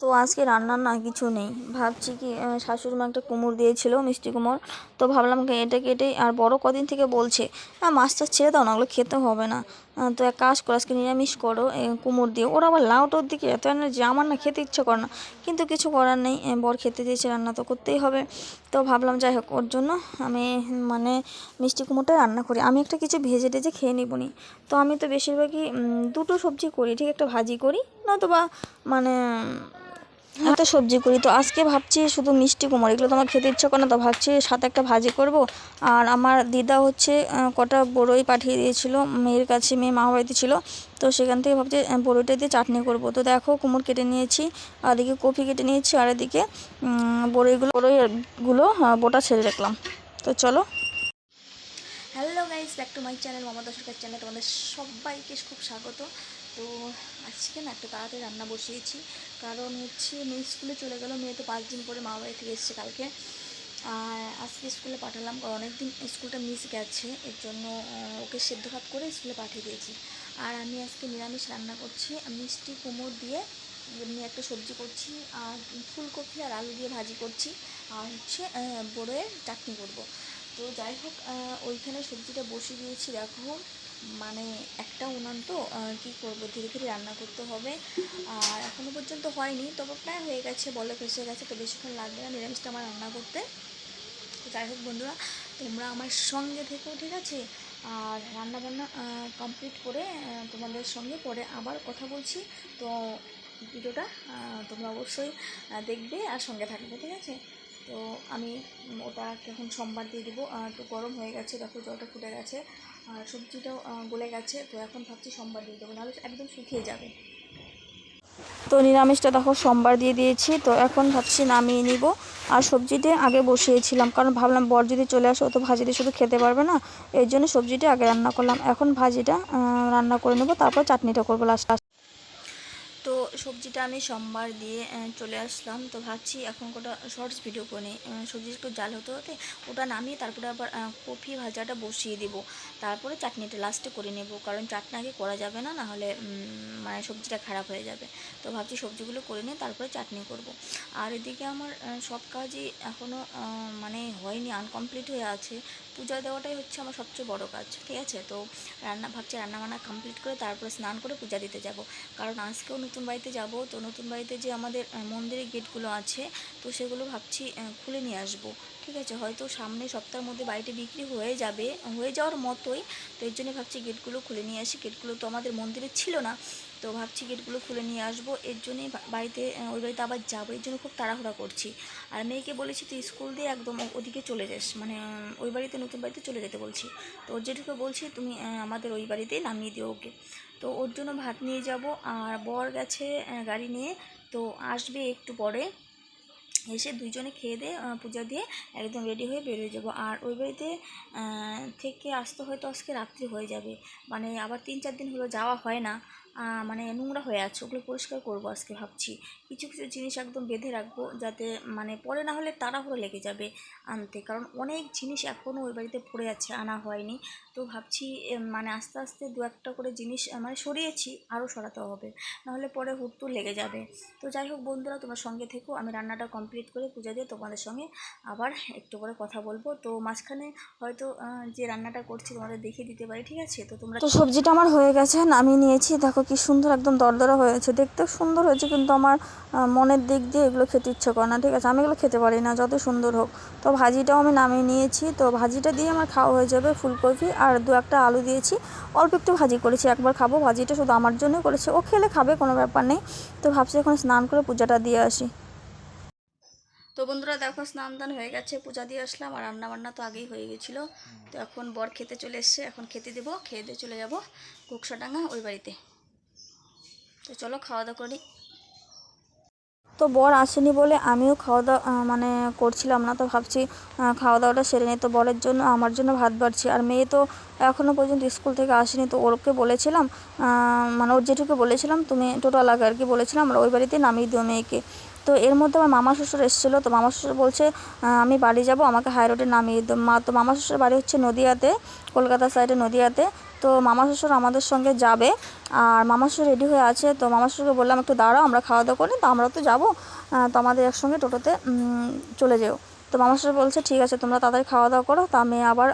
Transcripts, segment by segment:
তো আজকে রান্নার না কিছু নেই। ভাবছি কি শাশুড়ি মা একটা কুমড় দিয়েছিল মিষ্টি কুমড় তো ভাবলাম এটা কেটে আর বড় কদিন থেকে বলছে হ্যাঁ মাছ টাছ ছেড়ে দাও না ওগুলো খেতে হবে না। তো এক কাজ করো আজকে নিরামিষ করো এ, কুমড় দিয়ে ওরা আবার লাউটোর দিকে এত এনার্জি আমার না খেতে ইচ্ছে করে না। কিন্তু কিছু করার নেই বর খেতে দিয়েছে রান্না তো করতেই হবে। তো ভাবলাম যাই হোক ওর জন্য আমি মানে মিষ্টি কুমড়োটা রান্না করি। আমি একটা কিছু ভেজে টেজে খেয়ে নিবনি তো আমি তো বেশিরভাগই দুটো সবজি করি ঠিক একটা ভাজি করি নতুবা মানে একটা সবজি করি, তো আজকে ভাবছি শুধু মিষ্টি কুমড়ো, এগুলো তো আমার খেতে ইচ্ছা করে না, তো ভাবছি সাথে একটা ভাজি করব। আর আমার দিদা হচ্ছে কটা বড়ই পাঠিয়ে দিয়েছিল, মেয়ের কাছে, মেয়ে মা বাড়িতে ছিল, তো সেখান থেকে ভাবছি বড়ইটা দিয়ে চাটনি করব। তো দেখো কুমড় কেটে নিয়েছি, আর এদিকে কপি কেটে নিয়েছি, আর এদিকে বড়ইগুলো বড়ইগুলো বোটা ছেড়ে রাখলাম। তো চলো। Hello guys back to my channel Mamata Sarkar channel তোমাদের সবাইকে খুব স্বাগত। তো আজকে না একটু তাড়াতাড়ি রান্না বসিয়েছি কারণ হচ্ছে মেয়ে স্কুলে চলে গেল মেয়ে তো পাঁচ দিন পরে মা বাড়ি থেকে এসছে কালকে। আর আজকে স্কুলে পাঠালাম কারণ অনেকদিন স্কুলটা মিস গেছে এর জন্য ওকে সেদ্ধ ভাত করে স্কুলে পাঠিয়ে দিয়েছি। আর আমি আজকে নিরামিষ রান্না করছি মিষ্টি কুমড় দিয়ে এমনি একটা সবজি করছি আর ফুলকপি আর আলু দিয়ে ভাজি করছি আর হচ্ছে আহ, বড়োয়ের চাটনি করব। তো যাই হোক ওইখানে সবজিটা বসিয়ে দিয়েছি দেখো মানে একটা উনান তো কী করব? ধীরে ধীরে রান্না করতে হবে। আর এখনও পর্যন্ত হয়নি, তবে প্রায় হয়ে গেছে, বলে ফেসে গেছে, তো বেশিক্ষণ লাগবে না নিরামিষটা আমার রান্না করতে। যাই হোক বন্ধুরা, তোমরা আমার সঙ্গে থেকো, ঠিক আছে? আর রান্না বান্না কমপ্লিট করে তোমাদের সঙ্গে পরে আবার কথা বলছি। তো ভিডিওটা তোমরা অবশ্যই দেখবে আর সঙ্গে থাকবে, ঠিক আছে? তো আমি ওটা এখন সোমবার দিয়ে দেবো। একটু গরম হয়ে গেছে, দেখো জলটা ফুটে গেছে। আর সবজিটাও গলে গেছে, তো এখন ভাবছি সোমবার দিয়ে দেবো, নাহলে একদম শুকিয়ে যাবে। তো নিরামিষটা দেখো, সোমবার দিয়ে দিয়েছি, তো এখন ভাবছি নামিয়ে নিব। আর সবজিটা আগে বসিয়েছিলাম, কারণ ভাবলাম বর যদি চলে আসে, ও তো দিয়ে শুধু খেতে পারবে না এর জন্য সবজিটা আগে রান্না করলাম। এখন ভাজিটা রান্না করে নেব, তারপর চাটনিটা করব লাস্ট তো সবজিটা আমি সোমবার দিয়ে চলে আসলাম। তো ভাবছি এখন কোটা শর্টস ভিডিও করে। সবজি একটু জাল হতে হতে ওটা নামিয়ে তারপরে আবার কপি ভাজাটা বসিয়ে দিব। তারপরে চাটনিটা লাস্টে করে নেব। কারণ চাটনি আগে করা যাবে না, নাহলে মানে সবজিটা খারাপ হয়ে যাবে। তো ভাবছি সবজিগুলো করে নিয়ে তারপরে চাটনি করব। আর এদিকে আমার সব কাজই এখনও মানে হয়নি আনকমপ্লিট হয়ে আছে। পূজা দেওয়াটাই হচ্ছে আমার সবচেয়ে বড় কাজ, ঠিক আছে? তো রান্না, ভাবছি রান্না বান্না কমপ্লিট করে তারপরে স্নান করে পূজা দিতে যাব। কারণ আজকেও নতুন বাড়িতে যাব, তো নতুন বাড়িতে যে আমাদের মন্দিরের গেটগুলো আছে, তো সেগুলো ভাবছি খুলে নিয়ে আসব, ঠিক আছে? হয়তো সামনে সপ্তাহের মধ্যে বাড়িটি বিক্রি হয়ে যাবে, হয়ে যাওয়ার মতোই, তো এর জন্য ভাবছি গেটগুলো খুলে নিয়ে আসি। গেটগুলো তো আমাদের মন্দিরে ছিল না তো ভাবছি গেটগুলো খুলে নিয়ে আসব। এর জন্যই বাড়িতে ওই বাড়িতে আবার যাব। এর জন্য খুব তাড়াহুড়া করছি। আর মেয়েকে বলেছি, তুই স্কুল দিয়ে একদম ওদিকে চলে যাস। মানে ওই বাড়িতে, নতুন বাড়িতে চলে যেতে বলছি। তো ওর জেঠুকে বলছি, তুমি আমাদের ওই বাড়িতে নামিয়ে দিও ওকে। তো ওর জন্য ভাত নিয়ে যাব। আর বর গেছে গাড়ি নিয়ে। তো আসবে একটু পরে। এসে দুইজনে খেয়ে দিয়ে পূজা দিয়ে একদম রেডি হয়ে বেরিয়ে যাব। আর ওই বাড়িতে থেকে আসতে হয়তো আজকে রাত্রি হয়ে যাবে। মানে আবার তিন চার দিন হলো যাওয়া হয় না। মানে নোংরা হয়ে আছে, ওগুলো পরিষ্কার করব আজকে ভাবছি। কিছু কিছু জিনিস একদম বেঁধে রাখব যাতে মানে পরে না হলে তাড়াহুড়ো লেগে যাবে আনতে। কারণ অনেক জিনিস এখনও ওই বাড়িতে পড়ে আছে, আনা হয়নি। তো ভাবছি মানে আস্তে আস্তে দু একটা করে জিনিস মানে সরিয়েছি আরও সরাতে হবে। নাহলে পরে হুট্টুর লেগে যাবে। তো যাই হোক বন্ধুরা, তোমার সঙ্গে থেকো, আমি রান্নাটা কমপ্লিট করে পূজা দিয়ে তোমাদের সঙ্গে আবার একটু করে কথা বলব। তো মাঝখানে হয়তো যে রান্নাটা করছি তোমাদের দেখিয়ে দিতে পারি, ঠিক আছে? তো তোমরা তো সবজিটা আমার হয়ে গেছে, নামিয়ে নিয়েছি। দেখো কি সুন্দর একদম দরদরা হয়েছে। দেখতে সুন্দর হয়েছে কিন্তু আমার মনের দিক দিয়ে এগুলো খেতে ইচ্ছে করে না। ঠিক আছে, আমি এগুলো খেতে পারি না যত সুন্দর হোক। তো ভাজিটাও আমি নামিয়ে নিয়েছি। তো ভাজিটা দিয়ে আমার খাওয়া হয়ে যাবে ফুলকপি আর দু একটা আলু দিয়েছি। অল্প একটু ভাজি করেছি, একবার খাব। ভাজিটা শুধু আমার জন্যই করেছে। ও খেলে খাবে, কোনো ব্যাপার নেই। তো ভাবছি এখন স্নান করে পূজাটা দিয়ে আসি। তো বন্ধুরা দেখো, স্নান দান হয়ে গেছে, পূজা দিয়ে আসলাম। আর রান্না বান্না তো আগেই হয়ে গেছিল। তো এখন বর খেতে চলে এসছে। এখন খেতে দেবো, খেয়ে দিয়ে চলে যাব। কুকসাডাঙ্গা ওই বাড়িতে। তো চলো খাওয়া দাওয়া করি তো বর আসেনি বলে আমিও খাওয়া দাওয়া মানে করছিলাম না, তো ভাবছি খাওয়া দাওয়াটা সেরে নিই। তো বরের জন্য, আমার জন্য ভাত বাড়ছি। আর মেয়ে তো এখনও পর্যন্ত স্কুল থেকে আসেনি। তো ওরকে বলেছিলাম মানে ওর জেঠুকে বলেছিলাম, তুমি টোটালাকে আর কি? বলেছিলাম আমরা ওই বাড়িতে নামিয়ে দিও মেয়েকে। তো এর মধ্যে আমার মামা শ্বশুর এসেছিল। তো মামা শ্বশুর বলছে আমি বাড়ি যাব, আমাকে হাই রোডে নামিয়ে মা, তো মামা শ্বশুর বাড়ি হচ্ছে নদিয়াতে, কলকাতা সাইডে নদিয়াতে। তো মামা শ্বশুর আমাদের সঙ্গে যাবে। আর মামা শ্বশুর রেডি হয়ে আছে, তো মামা শ্বশুরকে বললাম, একটু দাঁড়াও, আমরা খাওয়া দাওয়া করি তো আমরা তো যাব। তো আমাদের একসঙ্গে টোটোতে চলে যেও। তো মামা শ্বশুর বলছে, ঠিক আছে, তোমরা তাড়াতাড়ি খাওয়া দাওয়া করো, তো আমি আবার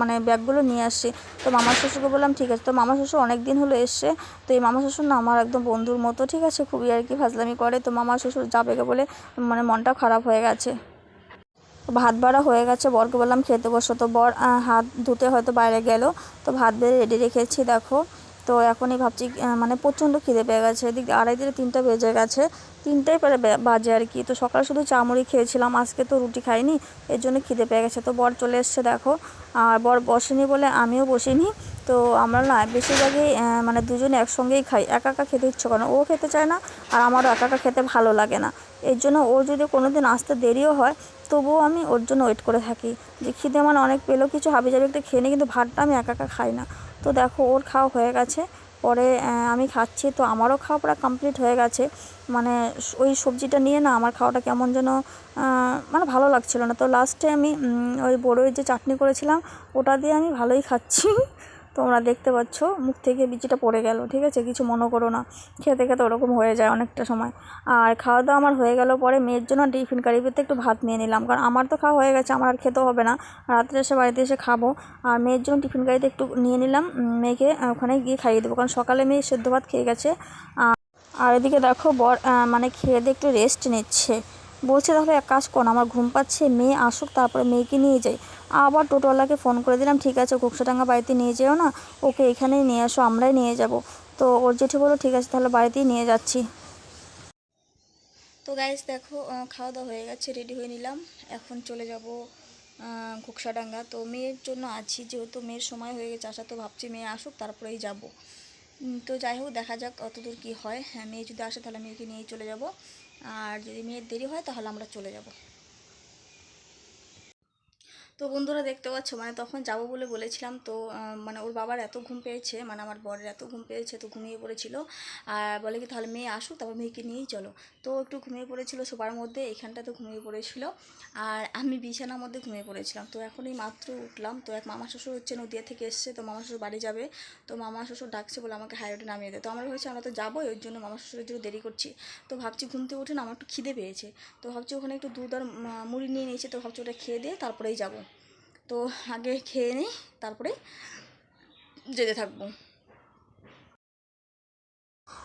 মানে ব্যাগগুলো নিয়ে আসছি। তো মামা শ্বশুরকে বললাম, ঠিক আছে। তো মামা শ্বশুর অনেক দিন হলো এসছে, তো এই মামা শ্বশুর না আমার একদম বন্ধুর মতো, ঠিক আছে, খুবই আর কি ফাজলামি করে। তো মামা শ্বশুর যাবে বলে মানে মনটা খারাপ হয়ে গেছে। ভাত বাড়া হয়ে গেছে, বরকে বললাম খেতে বসো। তো বর হাত ধুতে হয়তো বাইরে গেল, তো ভাত বেড়ে রেডি রেখেছি, দেখো। তো এখনই ভাবছি মানে প্রচণ্ড খিদে পেয়ে গেছে, এদিক আড়াই থেকে তিনটা বেজে গেছে, তিনটাই পরে বাজে আর কি। তো সকালে শুধু চামড়ি খেয়েছিলাম, আজকে তো রুটি খাইনি, এর জন্য খিদে পেয়ে গেছে। তো বর চলে এসছে, দেখো। আর বর বসেনি বলে আমিও বসিনি তো আমরা না বেশিরভাগই মানে দুজনে একসঙ্গেই খাই, একা একা খেতে ইচ্ছে করে না। ও খেতে চায় না আর আমারও একা একা খেতে ভালো লাগে না। এর জন্য ও যদি কোনো দিন আসতে দেরিও হয়, তবুও আমি ওর জন্য ওয়েট করে থাকি। যে খিদে মানে অনেক পেলেও কিছু হাবি জাবি একটু খেয়ে নিই কিন্তু ভাতটা আমি একা একা খাই না। তো দেখো, ওর খাওয়া হয়ে গেছে। পরে আমি খাচ্ছি, তো আমারও খাওয়া প্রায় কমপ্লিট হয়ে গেছে। মানে ওই সবজিটা নিয়ে না আমার খাওয়াটা কেমন যেন মানে ভালো লাগছিল না। তো লাস্টে আমি ওই বড়োই যে চাটনি করেছিলাম, ওটা দিয়ে আমি ভালোই খাচ্ছি। তোমরা দেখতে পাচ্ছ, মুখ থেকে বিচিটা পড়ে গেল, ঠিক আছে? কিছু মনে করো না। খেতে খেতে ওরকম হয়ে যায় অনেকটা সময়। আর খাওয়া দাওয়া আমার হয়ে গেল পরে মেয়ের জন্য টিফিন কারিতে একটু ভাত নিয়ে নিলাম। কারণ আমার তো খাওয়া হয়ে গেছে, আমার আর খেতে হবে না। রাত্রে এসে বাড়িতে এসে খাব। আর মেয়ের জন্য টিফিন কারিতে একটু নিয়ে নিলাম। মেয়েকে ওখানে গিয়ে খাইয়ে দেবো। কারণ সকালে মেয়ে সেদ্ধ ভাত খেয়ে গেছে। আর এদিকে দেখো, বর মানে খেয়ে দিয়ে একটু রেস্ট নিচ্ছে। বলছে, তাহলে এক কাজ কর আমার ঘুম পাচ্ছে, মেয়ে আসুক, তারপরে মেয়েকে নিয়ে যাই। আবার টোটোওয়ালাকে ফোন করে দিলাম, ঠিক আছে ঘুকসাডাঙ্গা বাড়িতে নিয়ে যেও না, ওকে এখানেই নিয়ে আসো, আমরাই নিয়ে যাব। তো ওর জেঠি বলল, ঠিক আছে, তাহলে বাড়িতেই নিয়ে যাচ্ছি। তো গাইজ দেখো খাওয়া দাওয়া হয়ে গেছে রেডি হয়ে নিলাম। এখন চলে যাব ঘুকসাডাঙ্গা তো মেয়ের জন্য আছি, যেহেতু মেয়ের সময় হয়ে গেছে আসা তো ভাবছি মেয়ে আসুক, তারপরেই যাব। তো যাই হোক, দেখা যাক কতদূর কী হয়। হ্যাঁ মেয়ে যদি আসে, তাহলে মেয়েকে নিয়েই চলে যাব। আর যদি মেয়ের দেরি হয়, তাহলে আমরা চলে যাব। তো বন্ধুরা দেখতে পাচ্ছ মানে তখন যাব বলে বলেছিলাম তো মানে ওর বাবার এত ঘুম পেয়েছে মানে আমার বরের এত ঘুম পেয়েছে, তো ঘুমিয়ে পড়েছিল। আর বলে কি, তাহলে মেয়ে আসুক, তারপর মেয়েকে নিয়েই চলো। তো একটু ঘুমিয়ে পড়েছিল সবার মধ্যে, এখানটাতে ঘুমিয়ে পড়েছিল। আর আমি বিছানার মধ্যে ঘুমিয়ে পড়েছিলাম। তো এখন এই মাত্র উঠলাম। তো এক মামা শ্বশুর হচ্ছে নদিয়া থেকে এসছে, তো মামা শ্বশুর বাড়ি যাবে। তো মামা শ্বশুর ডাকছে বলে আমাকে হাই রোডে নামিয়ে দেয় তো আমরা হয়েছে আমরা তো যাবোই, ওই জন্য মামা শ্বশুরের জন্য দেরি করছি। তো ভাবছি ঘুম থেকে উঠে না, আমার একটু খিদে পেয়েছে। তো ভাবছি ওখানে একটু দুধ আর মুড়ি নিয়ে নিয়েছে, তো ভাবছি ওটা খেয়ে দিয়ে তারপরেই যাব। তো আগে খেয়ে নিই তারপরে যেতে থাকব।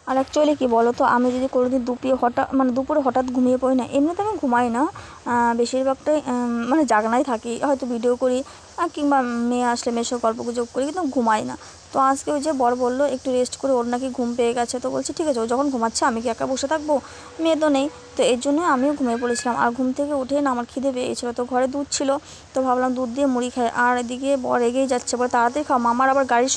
আর অ্যাকচুয়ালি কি বলো তো আমি যদি কোনোদিন দুপুরে হঠাৎ মানে দুপুরে হঠাৎ ঘুমিয়ে পড়ি না, এমনিতে আমি ঘুমাই না বেশিরভাগটাই মানে জাগনাই থাকি, হয়তো ভিডিও করি কিংবা মেয়ে আসলে মেয়ের সঙ্গে গল্প গুজব করি, কিন্তু ঘুমাই না। তো আজকে ওই যে বর বলল, একটু রেস্ট করে ওর নাকি ঘুম পেয়ে গেছে, তো বলছে, ঠিক আছে, ও যখন ঘুমাচ্ছে আমি কি একা বসে থাকব? মেয়ে তো নেই, তো এর জন্য আমিও ঘুমিয়ে পড়েছিলাম। আর ঘুম থেকে উঠে না আমার খিদে পেয়ে গেছিল তো ঘরে দুধ ছিল, তো ভাবলাম দুধ দিয়ে মুড়ি খাই। আর এদিকে বর এগিয়ে যাচ্ছে, বলে, তাড়াতাড়ি খাও, মামার আবার গাড়ি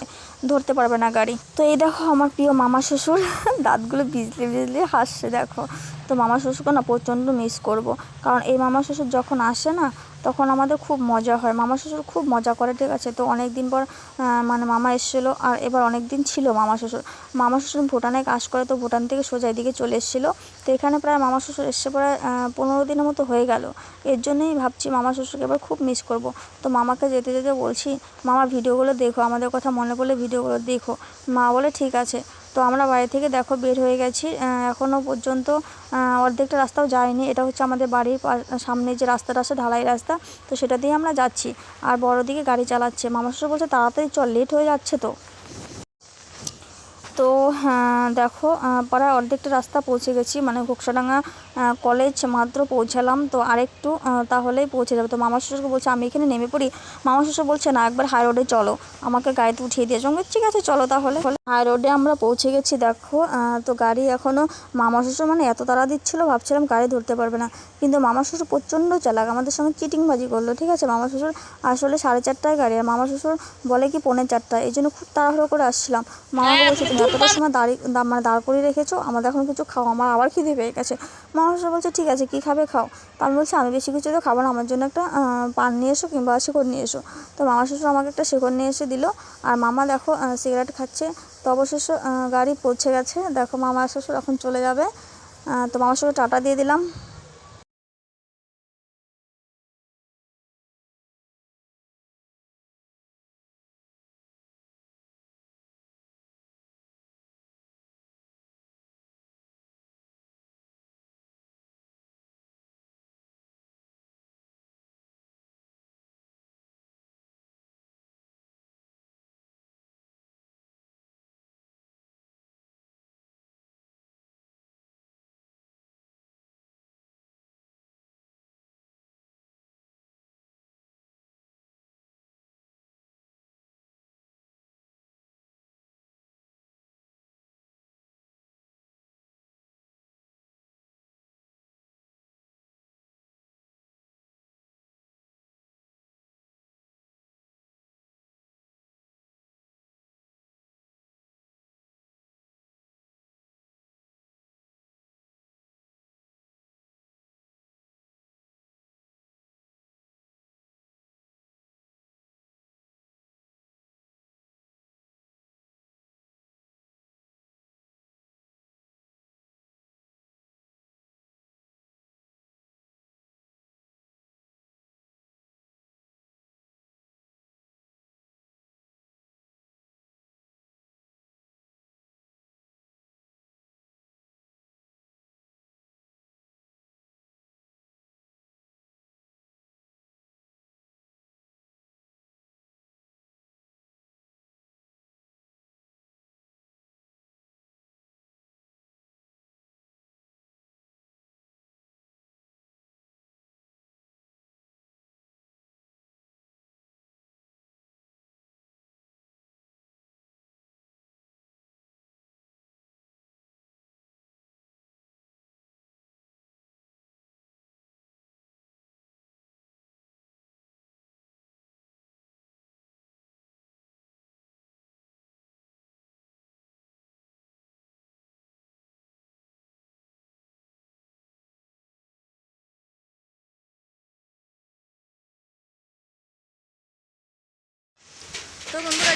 ধরতে পারবে না গাড়ি। তো এই দেখো আমার প্রিয় মামা শ্বশুর। দাঁতগুলো বিজলি বিজলি হাসছে, দেখো। তো মামা শ্বশুরকে না প্রচণ্ড মিস করব। কারণ এই মামা শ্বশুর যখন আসে না, তখন আমাদের খুব মজা হয়। মামা শ্বশুর খুব মজা করে, ঠিক আছে? তো অনেক দিন পর মানে মামা এসেছিল, আর এবার অনেক দিন ছিল মামা শ্বশুর। মামা শ্বশুর ভুটানে কাজ করে, তো ভুটান থেকে সোজা এদিকে চলে এসেছিল। তো এখানে প্রায় মামা শ্বশুর এসছে প্রায় পনেরো দিনের মতো হয়ে গেল। এর জন্যই ভাবছি মামা শ্বশুরকে এবার খুব মিস করব। তো মামাকে যেতে যেতে বলছি, মামা, ভিডিওগুলো দেখো। আমাদের কথা মনে পড়লে ভিডিওগুলো দেখো। মা বলে, ঠিক আছে। তো আমরা বাড়ি থেকে দেখো বের হয়ে গেছি। এখনও পর্যন্ত অর্ধেকটা রাস্তাও যায়নি। এটা হচ্ছে আমাদের বাড়ির সামনে যে রাস্তাটা আছে, ঢালাই রাস্তা, তো সেটা দিয়ে আমরা যাচ্ছি। আর বড় দিকে গাড়ি চালাচ্ছে। মামা শ্বশুর বলছে, তাড়াতাড়ি চল লেট হয়ে যাচ্ছে তো। তো দেখো প্রায় অর্ধেকটা রাস্তা পৌঁছে গেছি। মানে ঘোকসাডাঙ্গা কলেজ মাত্র পৌঁছালাম। তো আরেকটু তাহলেই পৌঁছে যাবে। তো মামা শ্বশুরকে বলছে, আমি এখানে নেমে পড়ি। মামা শ্বশুর বলছে, না, একবার হাই রোডে চলো। আমাকে গাড়িতে উঠিয়ে দিয়ে সঙ্গে ঠিক আছে, চলো তাহলে। হাই রোডে আমরা পৌঁছে গেছি দেখো। তো গাড়ি এখনও মামা শ্বশুর মানে এত তাড়া দিচ্ছিল ভাবছিলাম গাড়ি ধরতে পারবে না। কিন্তু মামা শ্বশুর প্রচণ্ড চালাক আমাদের সঙ্গে চিটিংবাজি করল ঠিক আছে? মামা শ্বশুর আসলে সাড়ে চারটায় গাড়ি আর মামা শ্বশুর বলে কি পৌনে চারটায়। এই জন্য খুব তাড়াহুড়ো করে আসছিলাম। মামা বলছে তুমি এতটা সময় দাঁড়িয়ে মানে দাঁড় করিয়ে রেখেছো আমাদের এখন কিছু খাও আমার আবার খিদে পেয়ে গেছে। মামা শ্বশুর বলছে ঠিক আছে কী খাবে খাও। তো আমি বলছি আমি বেশি কিছু তো খাব না আমার জন্য একটা পান নিয়ে এসো কিংবা শিকড় নিয়ে এসো। তো মামা শ্বশুর আমাকে একটা শিকড় নিয়ে এসে দিল আর মামা দেখো সিগারেট খাচ্ছে তো অবশেষে গাড়ি পৌঁছে গেছে। দেখো মামা শ্বশুর এখন চলে যাবে। তো মামা শ্বশুর টাটা দিয়ে দিলাম।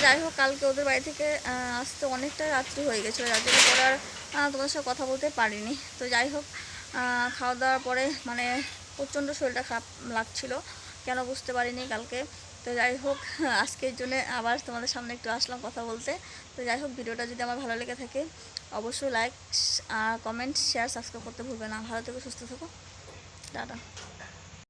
যাই হোক, কালকে ওদের বাড়ি থেকে আসতে অনেকটা রাত্রি হয়ে গেছিল যার জন্য পরে আর তোমাদের সাথে কথা বলতে পারিনি। তো যাই হোক খাওয়া দাওয়ার পরে মানে প্রচণ্ড শরীরটা খারাপ লাগছিল। কেন বুঝতে পারিনি কালকে। তো যাই হোক, আজকের জন্য আবার তোমাদের সামনে একটু আসলাম কথা বলতে। তো যাই হোক, ভিডিওটা যদি আমার ভালো লেগে থাকে, অবশ্যই লাইক কমেন্ট শেয়ার সাবস্ক্রাইব করতে ভুলবে না। ভালো থেকো, সুস্থ থেকো। টাটা।